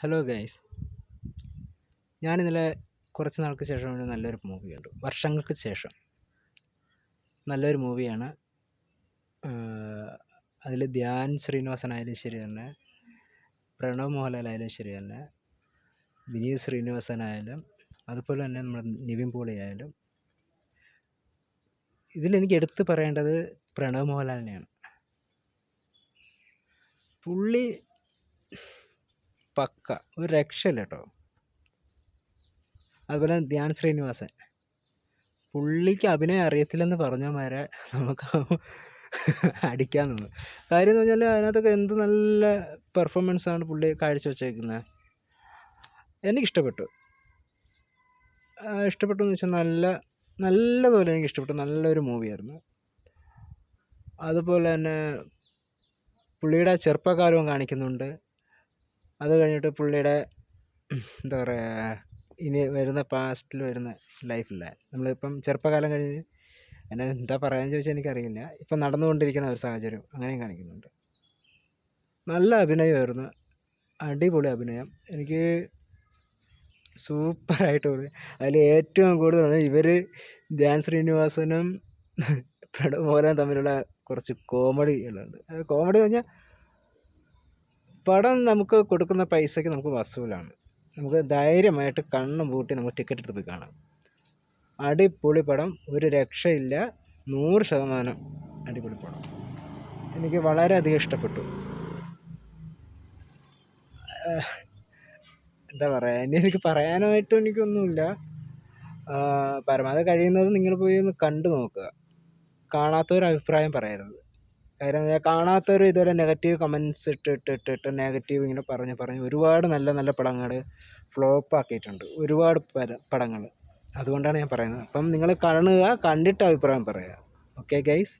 Hello guys ഞാൻ ഇന്നലെ കുറച്ച് നാൾക്ക് ശേഷം ഒരു നല്ലൊരു മൂവി കണ്ടു. വർഷങ്ങൾക്ക് ശേഷം. നല്ലൊരു മൂവിയാണ് അതിൽ ധ്യാൻ ശ്രീനിവാസൻ ആയാലും ശരി തന്നെ പ്രണവ് മോഹൻലാൽ ആയാലും ശരി തന്നെ വിനീത് ശ്രീനിവാസനായാലും അതുപോലെ തന്നെ നമ്മുടെ നിവിൻ പോളി ആയാലും. ഇതിലെനിക്ക് എടുത്ത് പറയേണ്ടത് പ്രണവ് മോഹൻലാലിനെയാണ്. പുള്ളി പക്ക. ഒരു രക്ഷയില്ല കേട്ടോ. അതുപോലെ ധ്യാൻ ശ്രീനിവാസൻ. പുള്ളിക്ക് അഭിനയം അറിയത്തില്ലെന്ന് പറഞ്ഞ മാരെ നമുക്ക് അടിക്കാൻ നിന്നു. കാര്യം എന്ന് പറഞ്ഞാൽ അതിനകത്തൊക്കെ എന്ത് നല്ല പെർഫോമൻസ് ആണ് പുള്ളി കാഴ്ചവെച്ചേക്കുന്നത് എനിക്കിഷ്ടപ്പെട്ടു. ഇഷ്ടപ്പെട്ടു എന്ന് വെച്ചാൽ നല്ല നല്ലതുപോലെ എനിക്ക് ഇഷ്ടപ്പെട്ടു നല്ലൊരു മൂവിയായിരുന്നു. അതുപോലെ തന്നെ പുള്ളിയുടെ ചെറുപ്പകാലവും കാണിക്കുന്നുണ്ട്. അത് കഴിഞ്ഞിട്ട് പുള്ളിയുടെ എന്താ പറയുക ഇനി വരുന്ന പാസ്റ്റിൽ വരുന്ന ലൈഫില്ലേ നമ്മളിപ്പം ചെറുപ്പകാലം കഴിഞ്ഞ് എന്നെ എന്താ പറയാന്ന് ചോദിച്ചാൽ എനിക്കറിയില്ല. ഇപ്പം നടന്നുകൊണ്ടിരിക്കുന്ന ഒരു സാഹചര്യം അങ്ങനെയും കാണിക്കുന്നുണ്ട്. നല്ല അഭിനയമായിരുന്നു. അടിപൊളി അഭിനയം. എനിക്ക് സൂപ്പറായിട്ട് തോന്നി. അതിൽ ഏറ്റവും കൂടുതൽ ഇവർ ധ്യാൻ ശ്രീനിവാസനും പ്രണവ് മോഹനും തമ്മിലുള്ള കുറച്ച് കോമഡികളുണ്ട് കോമഡി എന്ന് പറഞ്ഞാൽ പടം നമുക്ക് കൊടുക്കുന്ന പൈസയ്ക്ക് നമുക്ക് വസൂലാണ്. നമുക്ക് ധൈര്യമായിട്ട് കണ്ണും പൂട്ടി നമുക്ക് ടിക്കറ്റ് എടുത്ത് പോയി കാണാം. അടിപൊളി പടം. ഒരു രക്ഷയില്ല. നൂറ് ശതമാനം അടിപൊളി പടം. എനിക്ക് വളരെയധികം ഇഷ്ടപ്പെട്ടു. എന്താ പറയുക ഇനി എനിക്ക് പറയാനായിട്ടും എനിക്കൊന്നുമില്ല. പരമാവധി കഴിയുന്നത് നിങ്ങൾ പോയി ഒന്ന് കണ്ടു നോക്കുക. കാണാത്തവർ അഭിപ്രായം പറയരുത്. കാര്യം കാണാത്തവർ ഇതുവരെ നെഗറ്റീവ് കമൻസ് ഇട്ട് ഇട്ട് ഇട്ട് ഇട്ട് നെഗറ്റീവ് ഇങ്ങനെ പറഞ്ഞ് പറഞ്ഞ്. ഒരുപാട് നല്ല നല്ല പടങ്ങൾ ഫ്ലോപ്പ് ആക്കിയിട്ടുണ്ട്. ഒരുപാട് പടങ്ങൾ അതുകൊണ്ടാണ് ഞാൻ പറയുന്നത്. അപ്പം നിങ്ങൾ കാണുക കണ്ടിട്ട് അഭിപ്രായം പറയുക. Okay guys